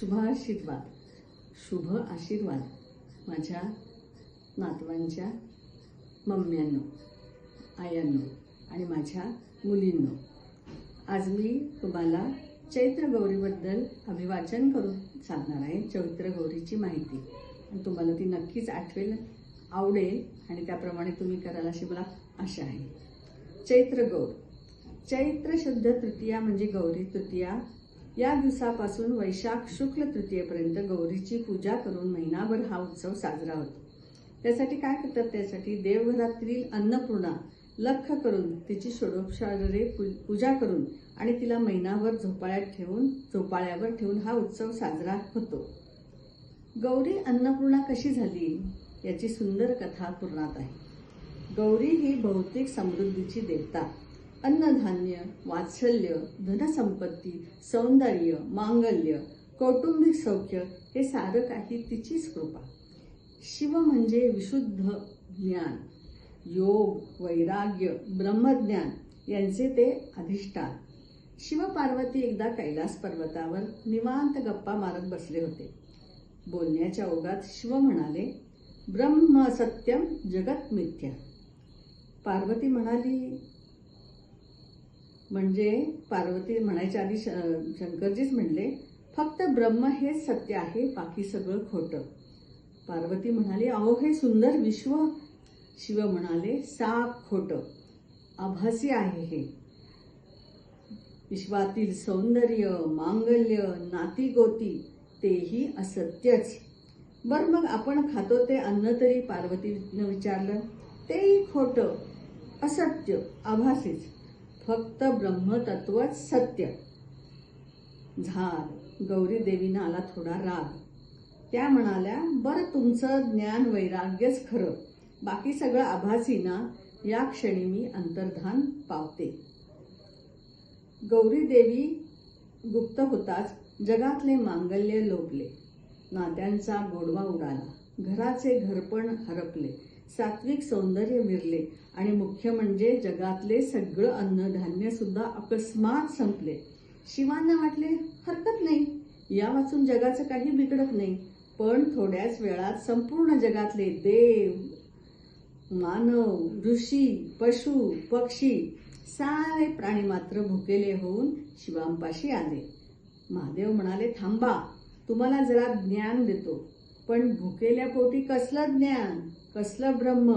शुभ आशीर्वाद. शुभ आशीर्वाद माझ्या नातवांच्या मम्म्यांनो आयांनो आणि माझ्या मुलींनो. आज मी तुम्हाला चैत्र गौरीबद्दल अभिवाचन करून सांगणार आहे. चैत्र गौरीची माहिती. आणि तुम्हाला ती नक्कीच आठवेल आवडेल आणि त्याप्रमाणे तुम्ही कराल अशी मला आशा आहे. चैत्र गौर. चैत्र शुद्ध तृतीया म्हणजे गौरी तृतीया. या दिवसापासून वैशाख शुक्ल तृतीयेपर्यंत गौरीची पूजा करून महिनाभर हा उत्सव साजरा होतो. त्यासाठी काय करतात? त्यासाठी देवघरातील अन्नपूर्णा लख करून तिची षोडोपचारे पूजा करून आणि तिला महिनाभर झोपाळ्यात ठेवून झोपाळ्यावर ठेवून हा उत्सव साजरा होतो. गौरी अन्नपूर्णा कशी झाली? याची सुंदर कथा पुराणात आहे. गौरी ही भौतिक समृद्धीची देवता. अन्नधान्य वात्सल्य धनसंपत्ती सौंदर्य मांगल्य कौटुंबिक सौख्य हे सारं काही तिचीच कृपा. शिव म्हणजे विशुद्ध ज्ञान. योग वैराग्य ब्रह्मज्ञान यांचे ते अधिष्ठान. शिव पार्वती एकदा कैलास पर्वतावर निवांत गप्पा मारत बसले होते. बोलण्याच्या ओघात शिव म्हणाले ब्रह्म सत्यम जगत मिथ्या. पार्वती म्हणाली म्हणजे पार्वती म्हणायच्या आधी श- शंकरजीच म्हणले फक्त ब्रह्म हेच सत्य आहे बाकी सगळं खोटं. पार्वती म्हणाली अहो हे सुंदर विश्व. शिव म्हणाले साप खोटं आभासी आहे हे. विश्वातील सौंदर्य मांगल्य नातीगोती तेही असत्यच. बर मग आपण खातो ते अन्न तरी पार्वतीनं विचारलं. तेही खोटं असत्य आभासीच फक्त ब्रह्मतत्वच सत्य. झाड. गौरी देवीनं आला थोडा राग. त्या म्हणाल्या बरं तुमचं ज्ञान वैराग्यच खरं. बाकी सगळं आभासी ना? या क्षणी मी अंतर्धान पावते. गौरी देवी गुप्त होताच जगातले मांगल्य लोभले. नात्यांचा गोडवा उडाला. घराचे घरपण हरपले. सात्विक सौंदर्य विरले आणि मुख्य म्हणजे जगातले सगळं अन्नधान्य सुद्धा अकस्मात संपले. शिवांना वाटले हरकत नाही. या वाचून जगाचं काही बिघडत नाही. पण थोड्याच वेळात संपूर्ण जगातले देव मानव ऋषी पशु पक्षी सारे प्राणी मात्र भुकेले होऊन शिवांपाशी आले. महादेव म्हणाले थांबा तुम्हाला जरा ज्ञान देतो. पण भुकेल्या पोटी कसलं ज्ञान कसलं ब्रह्म?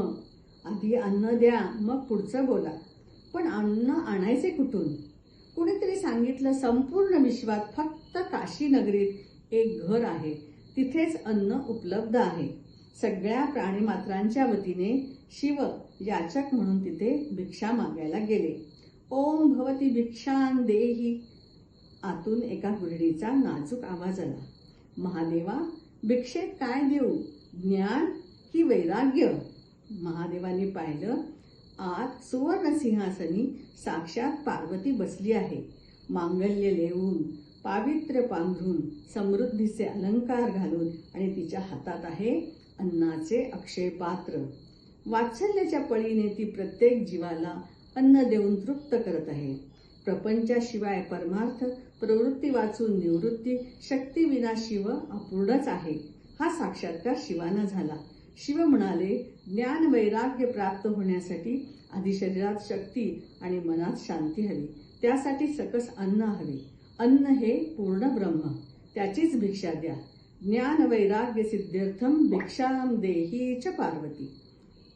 आधी अन्न द्या मग पुढचं बोला. पण अन्न आणायचे कुठून? कुणीतरी सांगितलं संपूर्ण विश्वात फक्त काशी नगरीत एक घर आहे. तिथेच अन्न उपलब्ध आहे. सगळ्या प्राणीमात्रांच्या वतीने शिव याचक म्हणून तिथे भिक्षा मागायला गेले. ओम भवती भिक्षान देही. आतून एका गुरडीचा नाजूक आवाज आला. महादेवा भिक्षेत काय देऊ? ज्ञान की वैराग्य? महादेवाने पाहिलं आत सुवर्णसिंहासनी साक्षात पार्वती बसली आहे. मांगल्य लेवून पावित्र्य पांघरून समृद्धीचे अलंकार घालून आणि तिच्या हातात आहे अन्नाचे अक्षय पात्र वात्सल्याच्या पळीने ती प्रत्येक जीवाला अन्न देऊन तृप्त करत आहे. प्रपंचाशिवाय परमार्थ प्रवृत्ती वाचून निवृत्ती शक्तीविना शिव अपूर्णच आहे. हा साक्षात्कार शिवाना झाला. शिव म्हणाले ज्ञान वैराग्य प्राप्त होण्यासाठी आधी शरीरात शक्ती आणि मनात शांती हवी. त्यासाठी सकस अन्न हवे. अन्न हे पूर्ण ब्रह्म. त्याचीच भिक्षा द्या. ज्ञान वैराग्य सिद्ध्यर्थम भिक्षाम देही च पार्वती.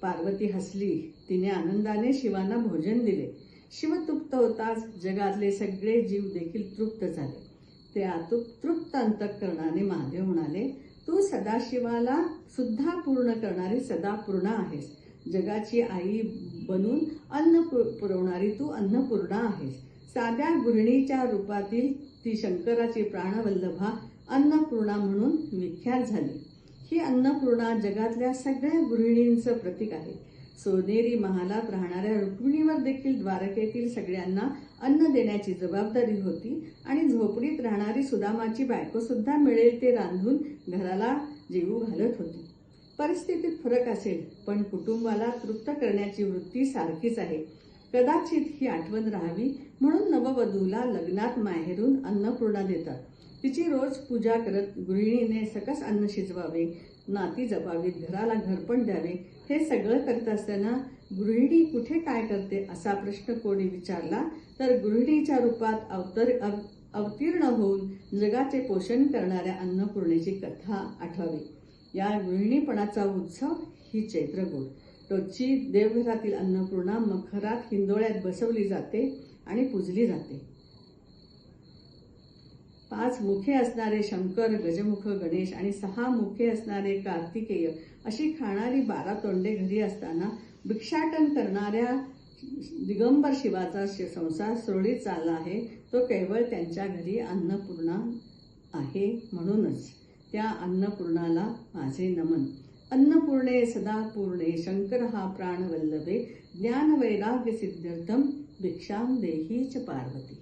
पार्वती हसली. तिने आनंदाने शिवांना भोजन दिले. शिव तृप्त होताच जगातले सगळे जीव देखील तृप्त झाले. ते तृ- तृप्त अंतकरणाने महादेव म्हणाले तू सदाशिवाला सुद्धा पूर्ण करणारी सदा पूर्ण आहेस. जगाची आई बनून अन्न पुरवणारी तू अन्नपूर्णा आहेस. साध्या गृहिणीच्या रूपातील ती शंकराची प्राणवल्लभा अन्नपूर्णा म्हणून विख्यात झाली. ही अन्नपूर्णा जगातल्या सगळ्या गृहिणींचं प्रतीक आहे. सोनेरी महालात राहणाऱ्या रुक्मिणीवर देखील द्वारकेतील सगळ्यांना अन्न देण्याची जबाबदारी होती आणि झोपडीत राहणारी सुदामाची बायको सुद्धा मिळेल ते रांधून घराला जेवू घालत होती. परिस्थितीत फरक असेल पण कुटुंबाला तृप्त करण्याची वृत्ती सारखीच आहे. कदाचित ही आठवण राहावी म्हणून नववधूला लग्नात माहेरून अन्नपूर्णा देतात. तिची रोज पूजा करत गृहिणीने सकस अन्न शिजवावे नाती जपावीत घराला घरपण द्यावे हे सगळं करत असताना गृहिणी कुठे काय करते असा प्रश्न कोणी विचारला तर गृहिणीच्या रूपात अवतर अव- अवतीर्ण होऊन जगाचे पोषण करणाऱ्या अन्नपूर्णेची कथा आठवावी. या गृहिणीपणाचा उत्सव ही चैत्रगोड रोजची देवघरातील अन्नपूर्णा मखरात हिंदोळ्यात बसवली जाते आणि पूजली जाते. पाच मुखे असणारे शंकर गजमुख गणेश आणि सहा मुखे असणारे कार्तिकेय अशी खाणारी बारा तोंडे घरी असताना भिक्षाटन करणाऱ्या दिगंबर शिवाचा शि- संसार सुरळीत चालला आहे. तो केवळ त्यांच्या घरी अन्नपूर्णा आहे म्हणूनच त्या अन्नपूर्णाला माझे नमन. अन्नपूर्णे सदापूर्णे शंकर हा प्राणवल्लभे ज्ञान वैराग्य सिद्ध्यर्थम भिक्षाम देही च पार्वती.